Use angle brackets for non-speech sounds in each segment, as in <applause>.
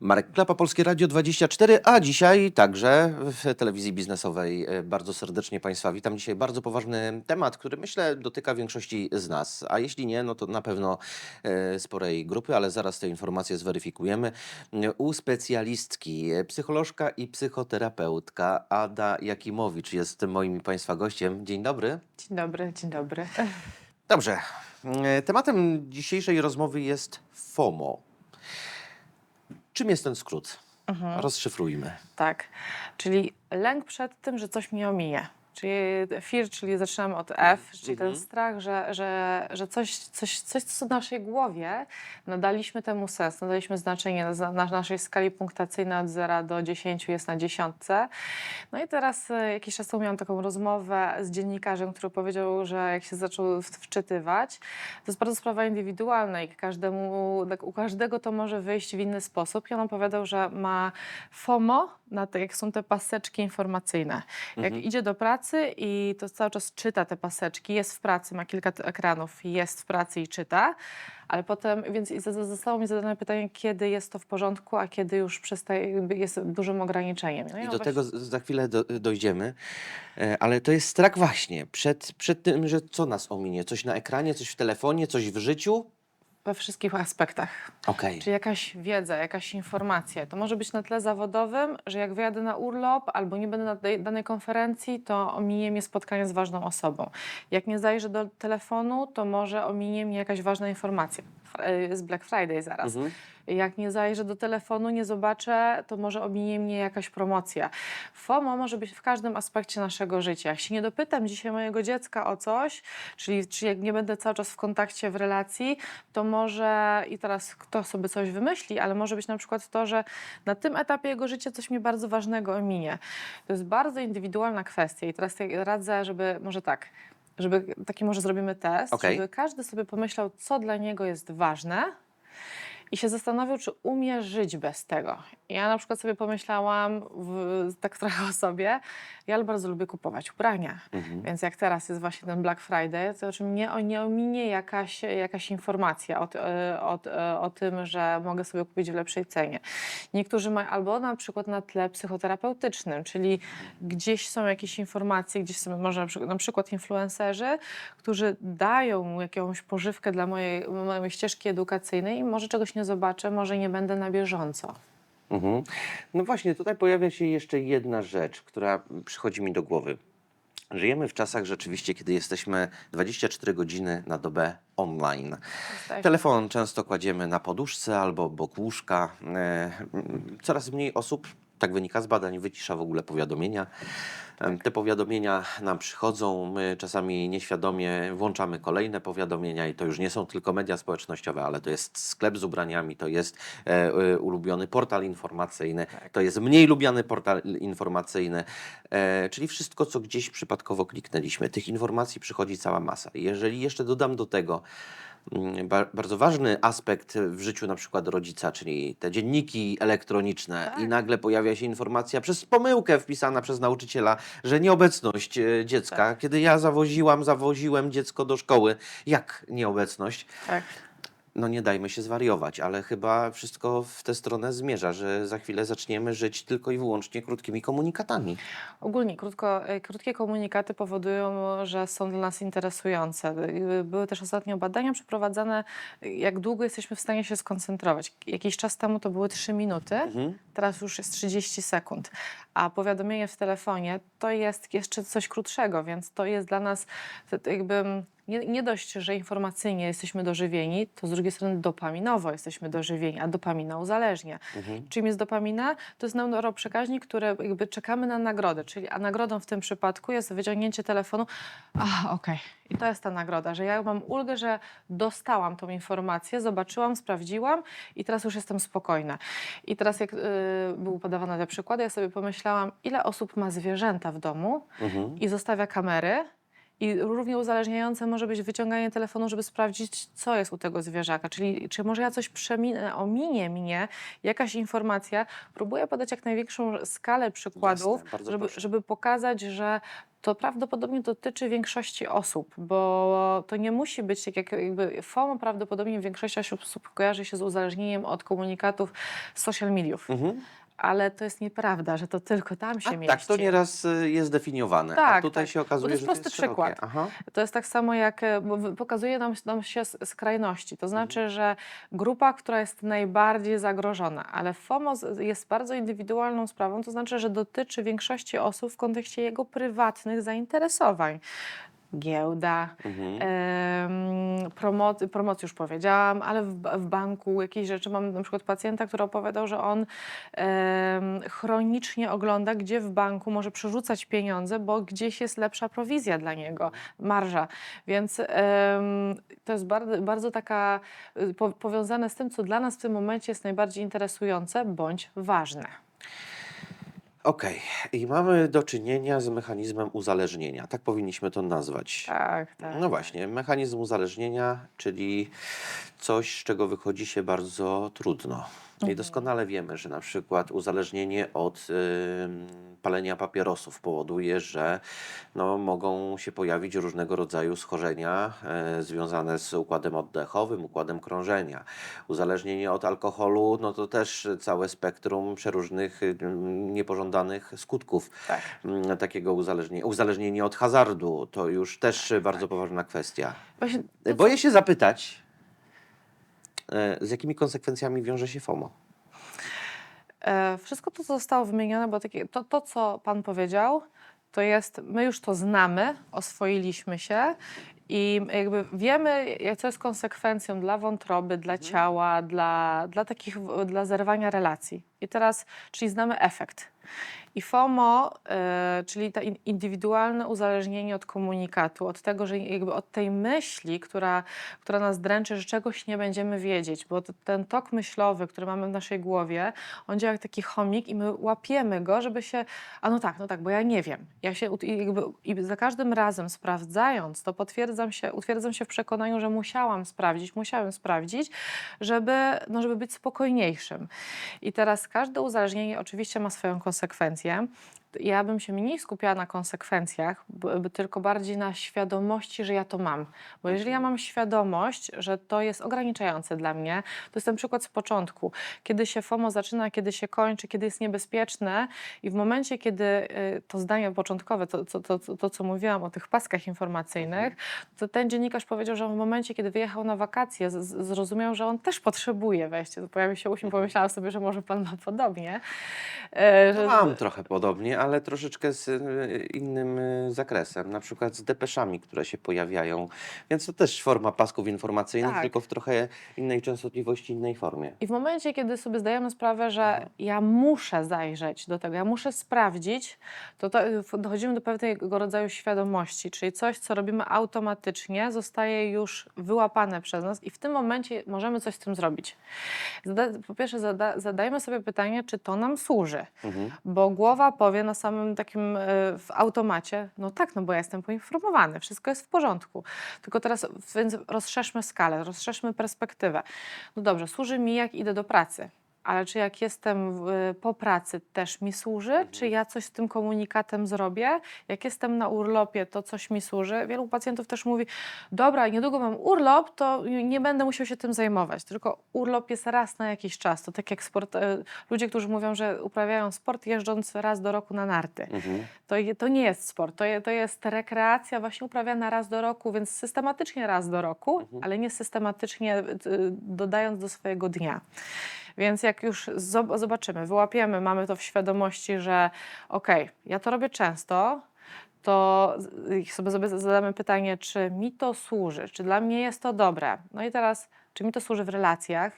Marek Klapa, Polskie Radio 24, a dzisiaj także w telewizji biznesowej. E, Bardzo serdecznie Państwa witam. Dzisiaj bardzo poważny temat, który myślę dotyka większości z nas, a jeśli nie, no to na pewno e, sporej grupy, ale zaraz te informacje zweryfikujemy. U specjalistki, e, psycholożka i psychoterapeutka Ada Jakimowicz jest moim i Państwa gościem. Dzień dobry. Dzień dobry, dzień dobry. Dobrze. Tematem dzisiejszej rozmowy jest FOMO. Czym jest ten skrót? Rozszyfrujmy. Tak, czyli lęk przed tym, że coś mnie ominie. Czyli fear, czyli zaczynamy od F, czyli ten strach, że, że, że coś, coś, coś, co w naszej głowie nadaliśmy temu sens, nadaliśmy znaczenie na, na naszej skali punktacyjnej od 0 do 10 jest na dziesiątce. No i teraz e, jakiś czas temu miałam taką rozmowę z dziennikarzem, który powiedział, że jak się zaczął wczytywać, to jest bardzo sprawa indywidualna i każdemu, tak u każdego to może wyjść w inny sposób. I on opowiadał, że ma FOMO, na te, jak są te paseczki informacyjne. Jak idzie do pracy i to cały czas czyta te paseczki, jest w pracy, ma kilka ekranów, jest w pracy i czyta, ale potem, więc i zostało mi zadane pytanie, kiedy jest to w porządku, a kiedy już przestaje, jest dużym ograniczeniem. No I on do właśnie- tego z- za chwilę do, dojdziemy, E, ale to jest strach właśnie przed, przed tym, że co nas ominie? Coś na ekranie, coś w telefonie, coś w życiu? We wszystkich aspektach. Okej. Czy jakaś wiedza, jakaś informacja. To może być na tle zawodowym, że jak wyjadę na urlop albo nie będę na tej danej konferencji, to ominie mnie spotkanie z ważną osobą. Jak nie zajrzę do telefonu, to może ominie mnie jakaś ważna informacja. Fr- y, Jest Black Friday zaraz. Mhm. Jak nie zajrzę do telefonu, nie zobaczę, to może ominie mnie jakaś promocja. FOMO może być w każdym aspekcie naszego życia. Jak się nie dopytam dzisiaj mojego dziecka o coś, czyli czy jak nie będę cały czas w kontakcie, w relacji, to może i teraz kto sobie coś wymyśli, ale może być na przykład to, że na tym etapie jego życia coś mnie bardzo ważnego ominie. To jest bardzo indywidualna kwestia i teraz radzę, żeby może tak, żeby taki może zrobimy test, Okej. żeby każdy sobie pomyślał, co dla niego jest ważne i się zastanowił, czy umie żyć bez tego. Ja na przykład sobie pomyślałam, w, tak trochę o sobie, ja bardzo lubię kupować ubrania, Mhm. więc jak teraz jest właśnie ten Black Friday, to czy mnie o- nie ominie jakaś, jakaś informacja o, o, e, o tym, że mogę sobie kupić w lepszej cenie. Niektórzy mają albo na przykład na tle psychoterapeutycznym, czyli gdzieś są jakieś informacje, gdzieś są może na przykład, na przykład influencerzy, którzy dają jakąś pożywkę dla mojej, mojej ścieżki edukacyjnej i może czegoś nie zobaczę, może nie będę na bieżąco. Mhm. No właśnie, tutaj pojawia się jeszcze jedna rzecz, która przychodzi mi do głowy. Żyjemy w czasach rzeczywiście, kiedy jesteśmy 24 godziny na dobę online. Telefon często kładziemy na poduszce albo obok łóżka. E, Coraz mniej osób, tak wynika z badań, wycisza w ogóle powiadomienia. Te powiadomienia nam przychodzą, my czasami nieświadomie włączamy kolejne powiadomienia i to już nie są tylko media społecznościowe, ale to jest sklep z ubraniami, to jest e, e, ulubiony portal informacyjny, to jest mniej lubiany portal informacyjny, e, czyli wszystko, co gdzieś przypadkowo kliknęliśmy. Tych informacji przychodzi cała masa. Jeżeli jeszcze dodam do tego, bardzo ważny aspekt w życiu na przykład rodzica, czyli te dzienniki elektroniczne i nagle pojawia się informacja przez pomyłkę wpisana przez nauczyciela, że nieobecność e, dziecka. Kiedy ja zawoziłam, zawoziłem dziecko do szkoły, jak nieobecność? Tak. No nie dajmy się zwariować, ale chyba wszystko w tę stronę zmierza, że za chwilę zaczniemy żyć tylko i wyłącznie krótkimi komunikatami. Ogólnie krótko, e, krótkie komunikaty powodują, że są dla nas interesujące. Y, Były też ostatnio badania przeprowadzane, y, jak długo jesteśmy w stanie się skoncentrować. Jakiś czas temu to były 3 minuty, teraz już jest 30 sekund. A powiadomienie w telefonie to jest jeszcze coś krótszego, więc to jest dla nas jakby nie, nie dość, że informacyjnie jesteśmy dożywieni, to z drugiej strony dopaminowo jesteśmy dożywieni, a dopamina uzależnia. Czym jest dopamina? To jest neuroprzekaźnik, który jakby czekamy na nagrodę, czyli a nagrodą w tym przypadku jest wyciągnięcie telefonu. A, okej. I to jest ta nagroda, że ja mam ulgę, że dostałam tą informację, zobaczyłam, sprawdziłam i teraz już jestem spokojna. I teraz jak y, były podawane te przykłady, ja sobie pomyślałam, ile osób ma zwierzęta w domu i zostawia kamery I równie uzależniające może być wyciąganie telefonu, żeby sprawdzić, co jest u tego zwierzaka. Czyli czy może ja coś przeminę, ominie mnie jakaś informacja. Próbuję podać jak największą skalę przykładów, Jasne, żeby, żeby pokazać, że to prawdopodobnie dotyczy większości osób, bo to nie musi być tak jak jakby FOMO prawdopodobnie większość osób kojarzy się z uzależnieniem od komunikatów z social mediów. Mhm. Ale to jest nieprawda, że to tylko tam się A, mieści. tak, to nieraz y, jest definiowane, a Tak, tutaj tak. się Bo to okazuje, jest że to prosty jest szerokie. przykład. To jest tak samo jak, e, pokazuje nam, nam się skrajności. To znaczy, Mhm. że grupa, która jest najbardziej zagrożona, ale FOMO jest bardzo indywidualną sprawą, to znaczy, że dotyczy większości osób w kontekście jego prywatnych zainteresowań. Giełda, Mhm. promoc- promocję już powiedziałam, ale w, w banku jakieś rzeczy. Mam na przykład pacjenta, który opowiadał, że on chronicznie ogląda, gdzie w banku może przerzucać pieniądze, bo gdzieś jest lepsza prowizja dla niego, marża. Więc to jest bardzo, bardzo taka y, po, powiązane z tym, co dla nas w tym momencie jest najbardziej interesujące bądź ważne. Okej, i mamy do czynienia z mechanizmem uzależnienia. Tak powinniśmy to nazwać. Tak, tak. No właśnie, mechanizm uzależnienia, czyli coś, z czego wychodzi się bardzo trudno. I doskonale wiemy, że na przykład uzależnienie od ym, palenia papierosów powoduje, że no, mogą się pojawić różnego rodzaju schorzenia e, związane z układem oddechowym, układem krążenia. Uzależnienie od alkoholu, no to też całe spektrum przeróżnych ym, niepożądanych skutków Tak. mm, takiego uzależnienia. Uzależnienie od hazardu to już też e, bardzo poważna kwestia. Właśnie Boję się zapytać, z jakimi konsekwencjami wiąże się FOMO? E, Wszystko to, co zostało wymienione, bo takie, to, to, co Pan powiedział, to jest, my już to znamy, oswoiliśmy się i jakby wiemy, co jest konsekwencją dla wątroby, dla ciała, dla, dla takich, dla zerwania relacji. I teraz, czyli znamy efekt. I FOMO, e, czyli to in- indywidualne uzależnienie od komunikatu, od tego, że jakby od tej myśli, która, która nas dręczy, że czegoś nie będziemy wiedzieć, bo ten tok myślowy, który mamy w naszej głowie, on działa jak taki chomik i my łapiemy go, żeby się, a no tak, no tak, bo ja nie wiem. Ja się jakby, i za każdym razem sprawdzając, to potwierdzam się, utwierdzam się w przekonaniu, że musiałam sprawdzić, musiałem sprawdzić, żeby, no, żeby być spokojniejszym. I teraz każde uzależnienie oczywiście ma swoją konsekwencję. yeah? Ja bym się mniej skupiała na konsekwencjach, b- b- tylko bardziej na świadomości, że ja to mam. Bo jeżeli ja mam świadomość, że to jest ograniczające dla mnie, to jest ten przykład z początku. Kiedy się FOMO zaczyna, kiedy się kończy, kiedy jest niebezpieczne i w momencie, kiedy y, to zdanie początkowe, to, to, to, to, to co mówiłam o tych paskach informacyjnych, to ten dziennikarz powiedział, że w momencie, kiedy wyjechał na wakacje, zrozumiał, że on też potrzebuje wejścia. To pojawił się uśmiech, pomyślałam sobie, że może pan ma podobnie. E, że- Mam trochę podobnie, ale troszeczkę z e, innym e, zakresem, na przykład z depeszami, które się pojawiają, więc to też forma pasków informacyjnych, Tak. tylko w trochę innej częstotliwości, innej formie. I w momencie, kiedy sobie zdajemy sprawę, że ja muszę zajrzeć do tego, ja muszę sprawdzić, to, to w- dochodzimy do pewnego rodzaju świadomości, czyli coś, co robimy automatycznie, zostaje już wyłapane przez nas i w tym momencie możemy coś z tym zrobić. Zada, po pierwsze, zada, zadajmy sobie pytanie, czy to nam służy, Mhm. bo głowa powie na samym takim e, w automacie, no tak, no bo ja jestem poinformowany, wszystko jest w porządku. Tylko teraz, więc rozszerzmy skalę, rozszerzmy perspektywę. No dobrze, służy mi jak idę do pracy. Ale czy jak jestem po pracy też mi służy? Czy ja coś z tym komunikatem zrobię? Jak jestem na urlopie, to coś mi służy? Wielu pacjentów też mówi, dobra, niedługo mam urlop, to nie będę musiał się tym zajmować. Tylko urlop jest raz na jakiś czas. To tak jak sport, e, ludzie, którzy mówią, że uprawiają sport jeżdżąc raz do roku na narty. Mhm. To, to nie jest sport, to, to jest rekreacja właśnie uprawiana raz do roku, więc systematycznie raz do roku, ale nie systematycznie y, dodając do swojego dnia. Więc jak już zob- zobaczymy, wyłapiemy, mamy to w świadomości, że okej, ja to robię często, to sobie, sobie zadamy pytanie, czy mi to służy, czy dla mnie jest to dobre. No i teraz, czy mi to służy w relacjach,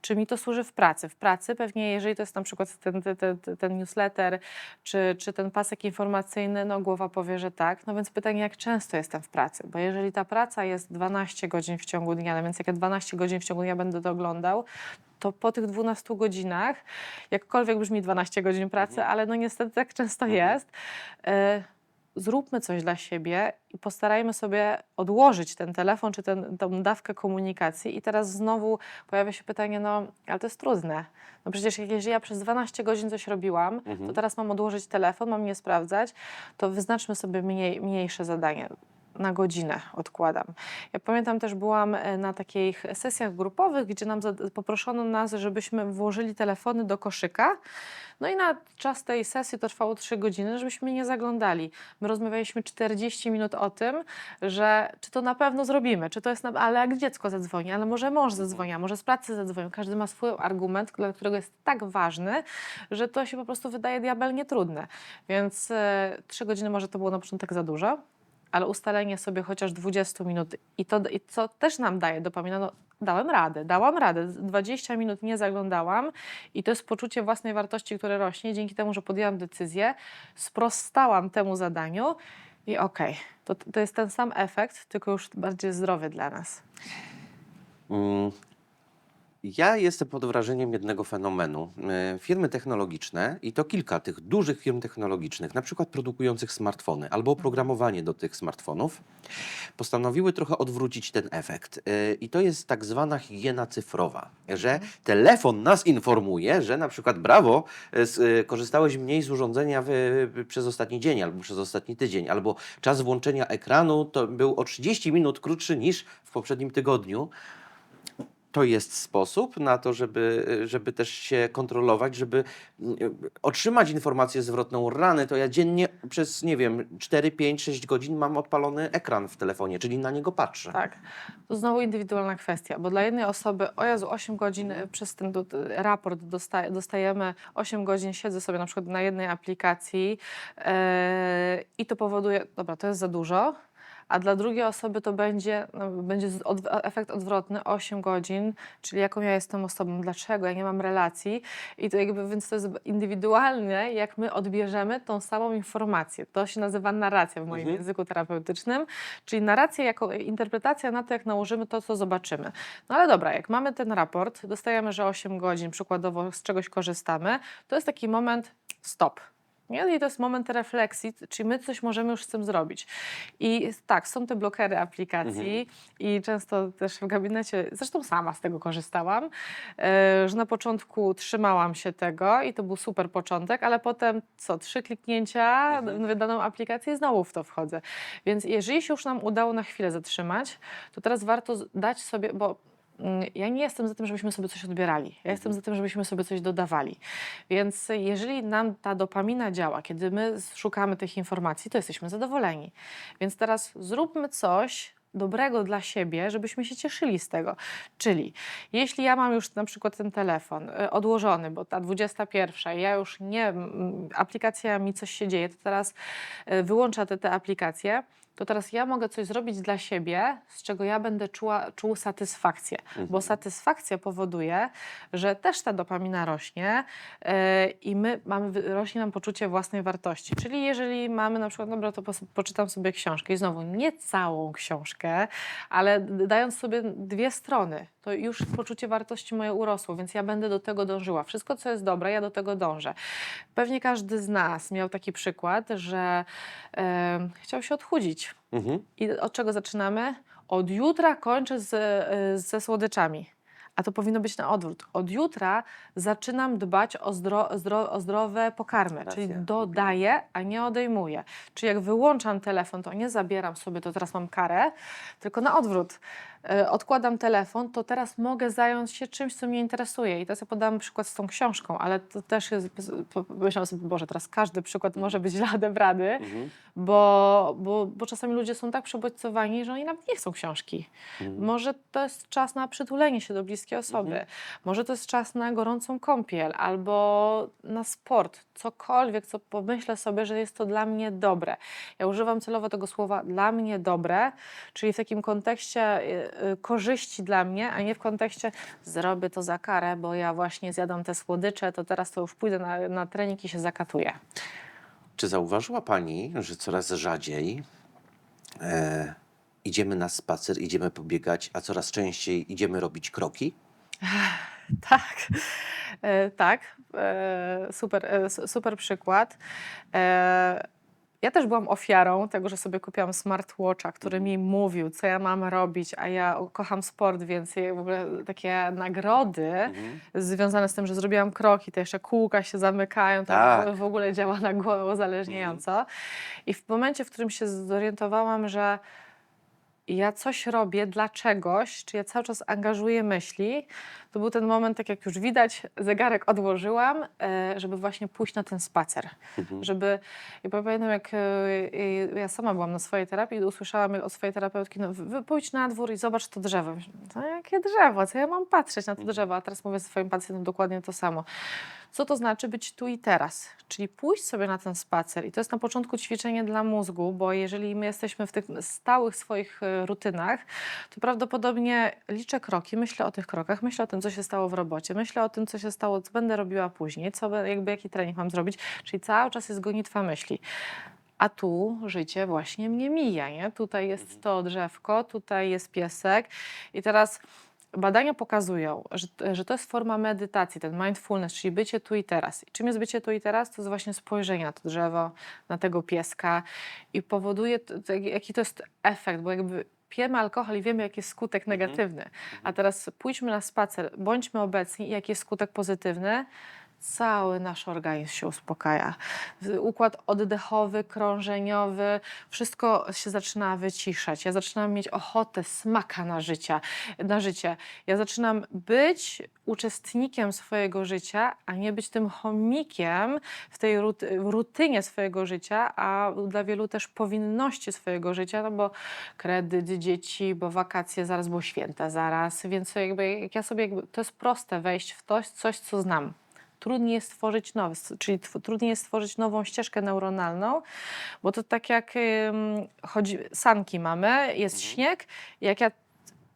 czy mi to służy w pracy. W pracy pewnie, jeżeli to jest na przykład ten, ten, ten, newsletter, czy, czy ten pasek informacyjny, no głowa powie, że tak. No więc pytanie, jak często jestem w pracy? Bo jeżeli ta praca jest 12 godzin w ciągu dnia, no więc jak ja 12 godzin w ciągu dnia będę to oglądał, to po tych 12 godzinach, jakkolwiek brzmi 12 godzin pracy, ale no niestety tak często jest, y, zróbmy coś dla siebie i postarajmy sobie odłożyć ten telefon czy ten, tą dawkę komunikacji. I teraz znowu pojawia się pytanie, no ale to jest trudne. No przecież jak jeżeli ja przez 12 godzin coś robiłam, to teraz mam odłożyć telefon, mam nie sprawdzać, to wyznaczmy sobie mniej, mniejsze zadanie. Na godzinę odkładam. Ja pamiętam też byłam e, na takich sesjach grupowych, gdzie nam poproszono nas, żebyśmy włożyli telefony do koszyka. No i na czas tej sesji to trwało 3 godziny, żebyśmy nie zaglądali. My rozmawialiśmy 40 minut o tym, że czy to na pewno zrobimy, czy to jest, na, ale jak dziecko zadzwoni, ale może mąż zadzwoni, a może z pracy zadzwoni. Każdy ma swój argument, dla którego jest tak ważny, że to się po prostu wydaje diabelnie trudne. Więc e, 3 godziny może to było na początek za dużo, ale ustalenie sobie chociaż 20 minut i to, i co też nam daje dopamina, no dałem radę, dałam radę, 20 minut nie zaglądałam i to jest poczucie własnej wartości, które rośnie dzięki temu, że podjęłam decyzję, sprostałam temu zadaniu i okej, to, to jest ten sam efekt, tylko już bardziej zdrowy dla nas. Mm, Ja jestem pod wrażeniem jednego fenomenu. E, Firmy technologiczne, i to kilka tych dużych firm technologicznych, na przykład produkujących smartfony albo oprogramowanie do tych smartfonów, postanowiły trochę odwrócić ten efekt. E, I to jest tak zwana higiena cyfrowa, że telefon nas informuje, że na przykład brawo, e, korzystałeś mniej z urządzenia w, przez ostatni dzień albo przez ostatni tydzień, albo czas włączenia ekranu to był o 30 minut krótszy niż w poprzednim tygodniu to jest sposób na to, żeby, żeby też się kontrolować, żeby mm, otrzymać informację zwrotną. Rany, to ja dziennie przez, nie wiem, 4, 5, 6 godzin mam odpalony ekran w telefonie, czyli na niego patrzę. Tak. To znowu indywidualna kwestia, bo dla jednej osoby, o Jezu, 8 godzin y, przez ten raport dostaje, dostajemy, 8 godzin siedzę sobie na przykład na jednej aplikacji yy, i to powoduje, dobra, to jest za dużo, a dla drugiej osoby to będzie, no, będzie od, efekt odwrotny, 8 godzin, czyli jaką ja jestem osobą, dlaczego ja nie mam relacji i to jakby, więc to jest indywidualne, jak my odbierzemy tą samą informację. To się nazywa narracja w moim Mhm. języku terapeutycznym, czyli narracja jako interpretacja na to, jak nałożymy to, co zobaczymy. No ale dobra, jak mamy ten raport, dostajemy, że 8 godzin przykładowo z czegoś korzystamy, to jest taki moment stop. Nie? I to jest moment refleksji, czy my coś możemy już z tym zrobić. I tak, są te blokery aplikacji i często też w gabinecie, zresztą sama z tego korzystałam, e, że na początku trzymałam się tego i to był super początek, ale potem co, trzy kliknięcia Mhm. w daną aplikację i znowu w to wchodzę. Więc jeżeli się już nam udało na chwilę zatrzymać, to teraz warto dać sobie, bo ja nie jestem za tym, żebyśmy sobie coś odbierali. Ja jestem za tym, żebyśmy sobie coś dodawali. Więc jeżeli nam ta dopamina działa, kiedy my szukamy tych informacji, to jesteśmy zadowoleni. Więc teraz zróbmy coś dobrego dla siebie, żebyśmy się cieszyli z tego. Czyli jeśli ja mam już na przykład ten telefon y, odłożony, bo ta 21, ja już nie, mm, aplikacja mi coś się dzieje, to teraz y, wyłącza te, te aplikacje, to teraz ja mogę coś zrobić dla siebie, z czego ja będę czuła, czuł satysfakcję. Bo satysfakcja powoduje, że też ta dopamina rośnie yy, i my mamy, rośnie nam poczucie własnej wartości. Czyli jeżeli mamy na przykład, dobra, to pos- poczytam sobie książkę i znowu nie całą książkę, ale dając sobie dwie strony, to już poczucie wartości moje urosło, więc ja będę do tego dążyła. Wszystko, co jest dobre, ja do tego dążę. Pewnie każdy z nas miał taki przykład, że em, chciał się odchudzić. Mhm. I od czego zaczynamy? Od jutra kończę z, y, ze słodyczami. A to powinno być na odwrót. Od jutra zaczynam dbać o, zdro, zdro, o zdrowe pokarmy, czyli Racja. dodaję, a nie odejmuję. Czyli jak wyłączam telefon, to nie zabieram sobie, to teraz mam karę, tylko na odwrót. Y, Odkładam telefon, to teraz mogę zająć się czymś, co mnie interesuje. I teraz ja podam przykład z tą książką, ale to też jest, pomyślałam sobie, Boże, teraz każdy przykład może być <laughs> źle odebrany Mhm. bo, bo, bo czasami ludzie są tak przebodźcowani, że oni nawet nie chcą książki. Mhm. Może to jest czas na przytulenie się do bliskiej osoby, może to jest czas na gorącą kąpiel albo na sport, cokolwiek, co pomyślę sobie, że jest to dla mnie dobre. Ja używam celowo tego słowa dla mnie dobre, czyli w takim kontekście y, korzyści dla mnie, a nie w kontekście zrobię to za karę, bo ja właśnie zjadam te słodycze, to teraz to już pójdę na, na trening i się zakatuję. Czy zauważyła Pani, że coraz rzadziej e, idziemy na spacer, idziemy pobiegać, a coraz częściej idziemy robić kroki? <laughs> Tak, e, tak, e, super, e, su- super przykład. E, ja też byłam ofiarą tego, że sobie kupiłam smartwatcha, który mi mówił, co ja mam robić, a ja kocham sport, więc w ogóle takie nagrody Mhm. związane z tym, że zrobiłam kroki, to jeszcze kółka się zamykają, to Tak. w ogóle działa na głowę uzależniająco. I w momencie, w którym się zorientowałam, że ja coś robię dla czegoś, czy ja cały czas angażuję myśli, to był ten moment, tak jak już widać, zegarek odłożyłam, e, żeby właśnie pójść na ten spacer. Mhm. Żeby, ja pamiętam jak e, e, ja sama byłam na swojej terapii i usłyszałam od swojej terapeutki, no pójdź na dwór i zobacz to drzewo. No jakie drzewo, co ja mam patrzeć na to drzewo? A teraz mówię swoim pacjentom dokładnie to samo. Co to znaczy być tu i teraz? Czyli pójść sobie na ten spacer i to jest na początku ćwiczenie dla mózgu, bo jeżeli my jesteśmy w tych stałych swoich e, rutynach, to prawdopodobnie liczę kroki, myślę o tych krokach, myślę o tym, co się stało w robocie, myślę o tym, co się stało, co będę robiła później, co, jakby jaki trening mam zrobić, czyli cały czas jest gonitwa myśli. A tu życie właśnie mnie mija, nie? Tutaj jest to drzewko, tutaj jest piesek i teraz badania pokazują, że, że to jest forma medytacji, ten mindfulness, czyli bycie tu i teraz. I czym jest bycie tu i teraz? To jest właśnie spojrzenie na to drzewo, na tego pieska i powoduje, to, to, jaki to jest efekt, bo jakby pijemy alkohol i wiemy, jaki jest skutek negatywny. A teraz pójdźmy na spacer, bądźmy obecni i jaki jest skutek pozytywny, cały nasz organizm się uspokaja. Układ oddechowy, krążeniowy, wszystko się zaczyna wyciszać. Ja zaczynam mieć ochotę, smaka na, życia, na życie. Ja zaczynam być uczestnikiem swojego życia, a nie być tym chomikiem w tej rutynie swojego życia, a dla wielu też powinności swojego życia, no bo kredyt, dzieci, bo wakacje zaraz, bo święta zaraz, więc jakby jak ja sobie, jakby, to jest proste wejść w to, coś, co znam. Trudniej jest stworzyć nowe, czyli trudniej jest stworzyć nową ścieżkę neuronalną, bo to tak jak chodzi, sanki mamy, jest śnieg, i jak ja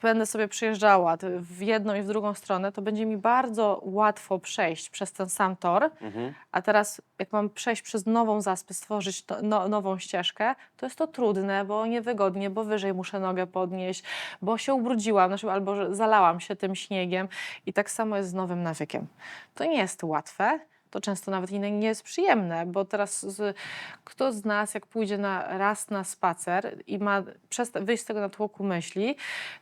będę sobie przyjeżdżała w jedną i w drugą stronę, to będzie mi bardzo łatwo przejść przez ten sam tor, Mhm. a teraz, jak mam przejść przez nową zaspę, stworzyć no, no, nową ścieżkę, to jest to trudne, bo niewygodnie, bo wyżej muszę nogę podnieść, bo się ubrudziłam, znaczy, albo zalałam się tym śniegiem. I tak samo jest z nowym nawykiem. To nie jest łatwe. To często nawet nie, nie jest przyjemne, bo teraz z, kto z nas, jak pójdzie na, raz na spacer i ma przesta- wyjść z tego natłoku myśli,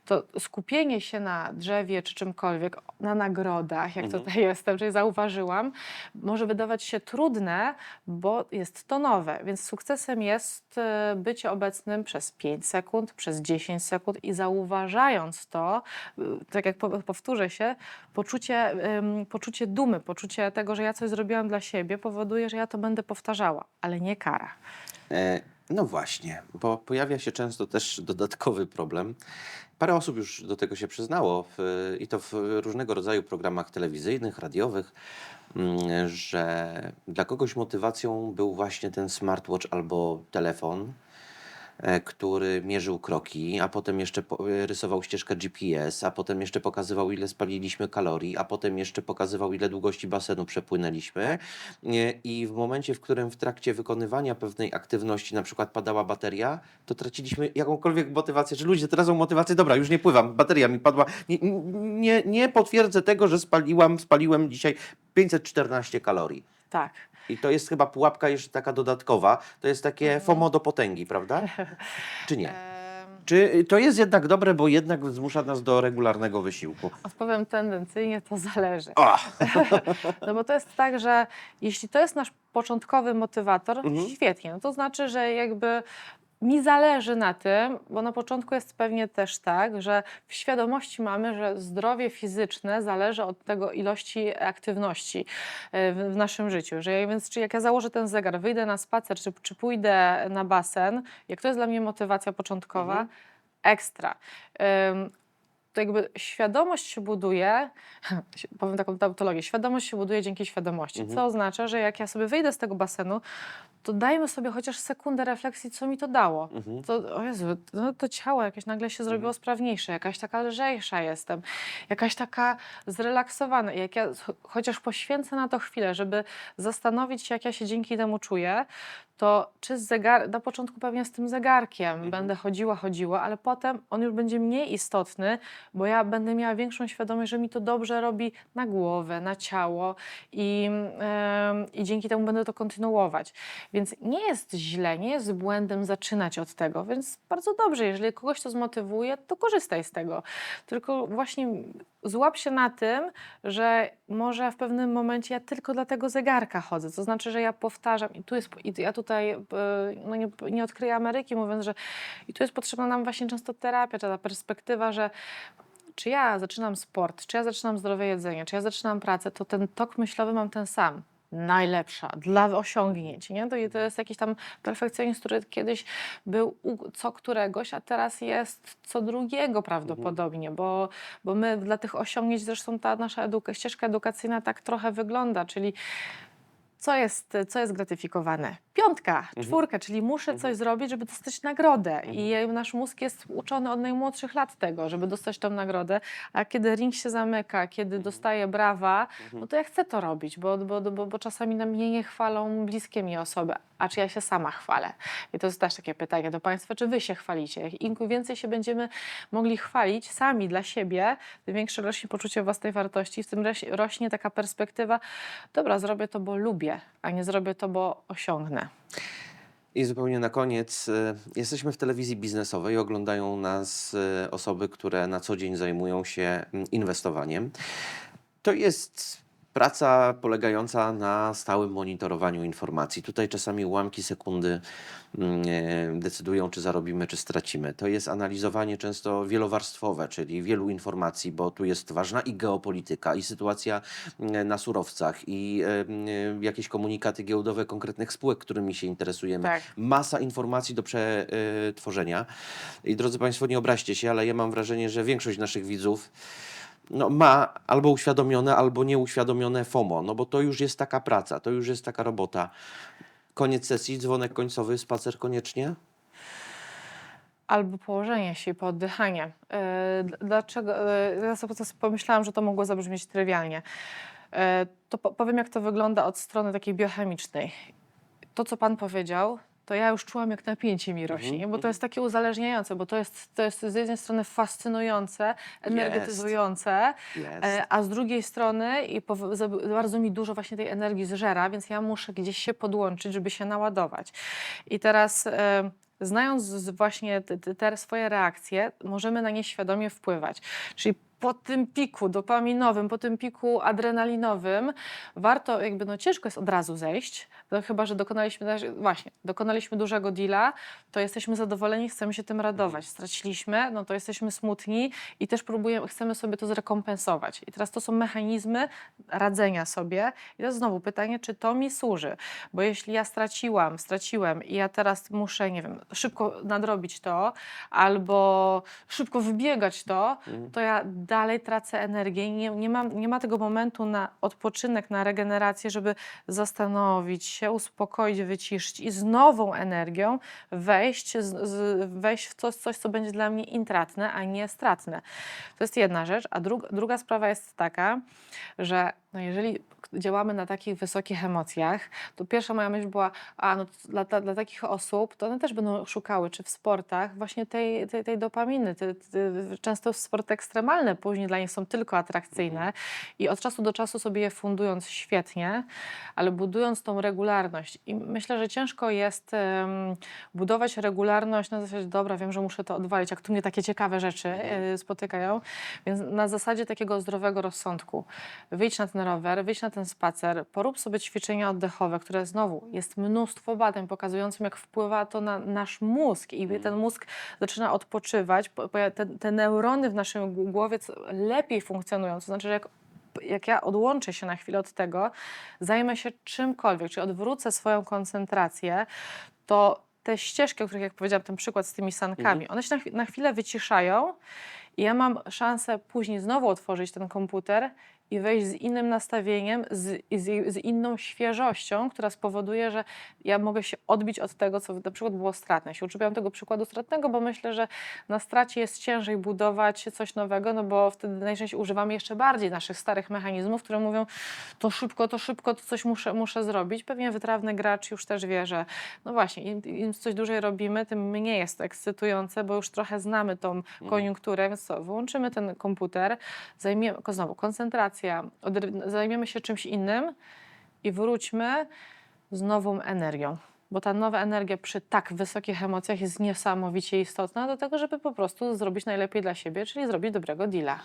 to skupienie się na drzewie czy czymkolwiek, na nagrodach, jak Mhm. tutaj jestem, czyli zauważyłam, może wydawać się trudne, bo jest to nowe. Więc sukcesem jest e, bycie obecnym przez 5 sekund, przez 10 sekund i zauważając to, y, tak jak po- powtórzę się, poczucie, poczucie dumy, poczucie tego, że ja coś zrobiłam dla siebie, powoduje, że ja to będę powtarzała, ale nie kara. E, No właśnie, bo pojawia się często też dodatkowy problem. Parę osób już do tego się przyznało w, i to w różnego rodzaju programach telewizyjnych, radiowych, mm, że dla kogoś motywacją był właśnie ten smartwatch albo telefon, który mierzył kroki, a potem jeszcze e, rysował ścieżkę GPS, a potem jeszcze pokazywał, ile spaliliśmy kalorii, a potem jeszcze pokazywał, ile długości basenu przepłynęliśmy. I w momencie, w którym w trakcie wykonywania pewnej aktywności na przykład padała bateria, to traciliśmy jakąkolwiek motywację, że ludzie teraz są motywację, dobra, już nie pływam, bateria mi padła, nie, nie, nie potwierdzę tego, że spaliłam, spaliłem dzisiaj 514 kalorii. Tak. I to jest chyba pułapka jeszcze taka dodatkowa, to jest takie Mhm. FOMO do potęgi, prawda? <laughs> Czy nie? Czy to jest jednak dobre, bo jednak zmusza nas do regularnego wysiłku? Odpowiem tendencyjnie, to zależy. O! <laughs> No bo to jest tak, że jeśli to jest nasz początkowy motywator, Mhm. świetnie. No to znaczy, że jakby mi zależy na tym, bo na początku jest pewnie też tak, że w świadomości mamy, że zdrowie fizyczne zależy od tego ilości aktywności e, w, w naszym życiu. Że ja, więc czy jak ja założę ten zegar, wyjdę na spacer, czy, czy pójdę na basen, jak to jest dla mnie motywacja początkowa, Mhm. ekstra. Ym, to jakby świadomość się buduje, <laughs> powiem taką tautologię, świadomość się buduje dzięki świadomości, Mhm. co oznacza, że jak ja sobie wyjdę z tego basenu, to dajmy sobie chociaż sekundę refleksji, co mi to dało. Mhm. To, o Jezu, no to ciało jakieś nagle się zrobiło sprawniejsze, jakaś taka lżejsza jestem, jakaś taka zrelaksowana. Jak ja ch- chociaż poświęcę na to chwilę, żeby zastanowić się, jak ja się dzięki temu czuję, to czy z zegar... na początku pewnie z tym zegarkiem Mhm. będę chodziła, chodziła, ale potem on już będzie mniej istotny, bo ja będę miała większą świadomość, że mi to dobrze robi na głowę, na ciało i, em, i dzięki temu będę to kontynuować. Więc nie jest źle, nie jest błędem zaczynać od tego, więc bardzo dobrze, jeżeli kogoś to zmotywuje, to korzystaj z tego. Tylko właśnie złap się na tym, że może w pewnym momencie ja tylko dla tego zegarka chodzę. To znaczy, że ja powtarzam, i tu jest, i ja tutaj e, no nie, nie odkryję Ameryki, mówiąc, że i tu jest potrzebna nam właśnie często terapia, ta perspektywa, że czy ja zaczynam sport, czy ja zaczynam zdrowe jedzenie, czy ja zaczynam pracę, to ten tok myślowy mam ten sam. Najlepsza dla osiągnięć. Nie? To, to jest jakiś tam perfekcjonizm, który kiedyś był co któregoś, a teraz jest co drugiego prawdopodobnie, bo, bo my dla tych osiągnięć, zresztą ta nasza eduka- ścieżka edukacyjna tak trochę wygląda, czyli co jest, co jest gratyfikowane? Piątka, czwórka, czyli muszę coś zrobić, żeby dostać nagrodę. I nasz mózg jest uczony od najmłodszych lat tego, żeby dostać tą nagrodę. A kiedy ring się zamyka, kiedy dostaję brawa, no to ja chcę to robić, bo, bo, bo, bo czasami na mnie nie chwalą bliskie mi osoby. A czy ja się sama chwalę? I to jest też takie pytanie do Państwa, czy Wy się chwalicie? Im więcej się będziemy mogli chwalić sami dla siebie, tym większe rośnie poczucie własnej wartości, w tym roś- rośnie taka perspektywa, dobra, zrobię to, bo lubię, a nie zrobię to, bo osiągnę. I zupełnie na koniec, e, jesteśmy w telewizji biznesowej, oglądają nas e, osoby, które na co dzień zajmują się mm, inwestowaniem. To jest praca polegająca na stałym monitorowaniu informacji. Tutaj czasami ułamki sekundy mm, e, decydują, czy zarobimy, czy stracimy. To jest analizowanie często wielowarstwowe, czyli wielu informacji, bo tu jest ważna i geopolityka, i sytuacja mm, na surowcach, i e, mm, jakieś komunikaty giełdowe konkretnych spółek, którymi się interesujemy Tak. masa informacji do przetworzenia. I drodzy Państwo, nie obraźcie się, ale ja mam wrażenie, że większość naszych widzów no, ma albo uświadomione, albo nieuświadomione FOMO, no bo to już jest taka praca, to już jest taka robota. Koniec sesji, dzwonek końcowy, spacer koniecznie? Albo położenie się i pooddychanie. D- Dlaczego? yy, Ja sobie pomyślałam, że to mogło zabrzmieć trywialnie. Yy, To po- powiem, jak to wygląda od strony takiej biochemicznej. To, co Pan powiedział, to ja już czułam, jak napięcie mi rośnie, nie? bo to jest takie uzależniające, bo to jest, to jest z jednej strony fascynujące, energetyzujące, Jest. E, A z drugiej strony i bardzo mi dużo właśnie tej energii zżera, więc ja muszę gdzieś się podłączyć, żeby się naładować. I teraz e, znając właśnie te, te- te swoje reakcje, możemy na nie świadomie wpływać. Czyli po tym piku dopaminowym, po tym piku adrenalinowym, warto, jakby no ciężko jest od razu zejść, no chyba, że dokonaliśmy, właśnie, dokonaliśmy dużego deala, to jesteśmy zadowoleni, chcemy się tym radować. Straciliśmy, no to jesteśmy smutni i też próbujemy, chcemy sobie to zrekompensować. I teraz to są mechanizmy radzenia sobie. I to znowu pytanie, czy to mi służy? Bo jeśli ja straciłam, straciłem i ja teraz muszę, nie wiem, szybko nadrobić to, albo szybko wybiegać to, to ja dalej tracę energię i nie, nie, mam, nie ma tego momentu na odpoczynek, na regenerację, żeby zastanowić się, uspokoić, wyciszyć i z nową energią wejść, z, z, wejść w coś, coś, co będzie dla mnie intratne, a nie stratne. To jest jedna rzecz. A drug, druga sprawa jest taka, że no jeżeli działamy na takich wysokich emocjach, to pierwsza moja myśl była, a no dla, dla, dla takich osób, to one też będą szukały, czy w sportach, właśnie tej, tej, tej dopaminy. Te, te, często sporty ekstremalne później dla nich są tylko atrakcyjne i od czasu do czasu sobie je fundując świetnie, ale budując tą regularność. I myślę, że ciężko jest em, budować regularność na zasadzie, dobra, wiem, że muszę to odwalić, jak tu mnie takie ciekawe rzeczy e, spotykają, więc na zasadzie takiego zdrowego rozsądku. Wyjdź na ten rower, wyjdź na ten spacer, porób sobie ćwiczenia oddechowe, które znowu jest mnóstwo badań pokazujących, jak wpływa to na nasz mózg i ten mózg zaczyna odpoczywać, po- po- te, te neurony w naszej g- głowie lepiej funkcjonują, to znaczy, że jak jak ja odłączę się na chwilę od tego, zajmę się czymkolwiek, czy odwrócę swoją koncentrację, to te ścieżki, o których jak powiedziałam, ten przykład z tymi sankami, one się na, na chwilę wyciszają i ja mam szansę później znowu otworzyć ten komputer i wejść z innym nastawieniem, z, z, z inną świeżością, która spowoduje, że ja mogę się odbić od tego, co na przykład było stratne. Ja się tego przykładu stratnego, bo myślę, że na stracie jest ciężej budować coś nowego, no bo wtedy najczęściej używamy jeszcze bardziej naszych starych mechanizmów, które mówią to szybko, to szybko, to coś muszę, muszę zrobić. Pewnie wytrawny gracz już też wie, że no właśnie, im, im coś dłużej robimy, tym mniej jest to ekscytujące, bo już trochę znamy tą koniunkturę, więc co, wyłączymy ten komputer, zajmiemy, znowu koncentracja, odry- zajmiemy się czymś innym i wróćmy z nową energią. Bo ta nowa energia przy tak wysokich emocjach jest niesamowicie istotna do tego, żeby po prostu zrobić najlepiej dla siebie, czyli zrobić dobrego deala.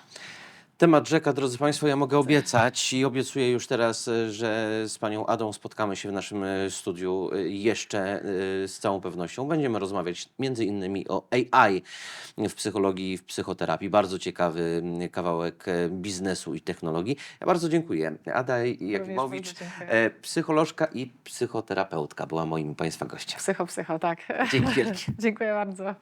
Temat rzeka, drodzy Państwo, ja mogę obiecać i obiecuję już teraz, e, że z Panią Adą spotkamy się w naszym e, studiu e, jeszcze z całą pewnością. Będziemy rozmawiać między innymi o AI w psychologii, w psychoterapii. Bardzo ciekawy kawałek biznesu i technologii. Ja bardzo dziękuję. Ada Jakimowicz, psycholożka i psychoterapeutka była moim Państwa gościem. Psycho, psycho, tak. Dzięki wielkie. <laughs> Dziękuję bardzo.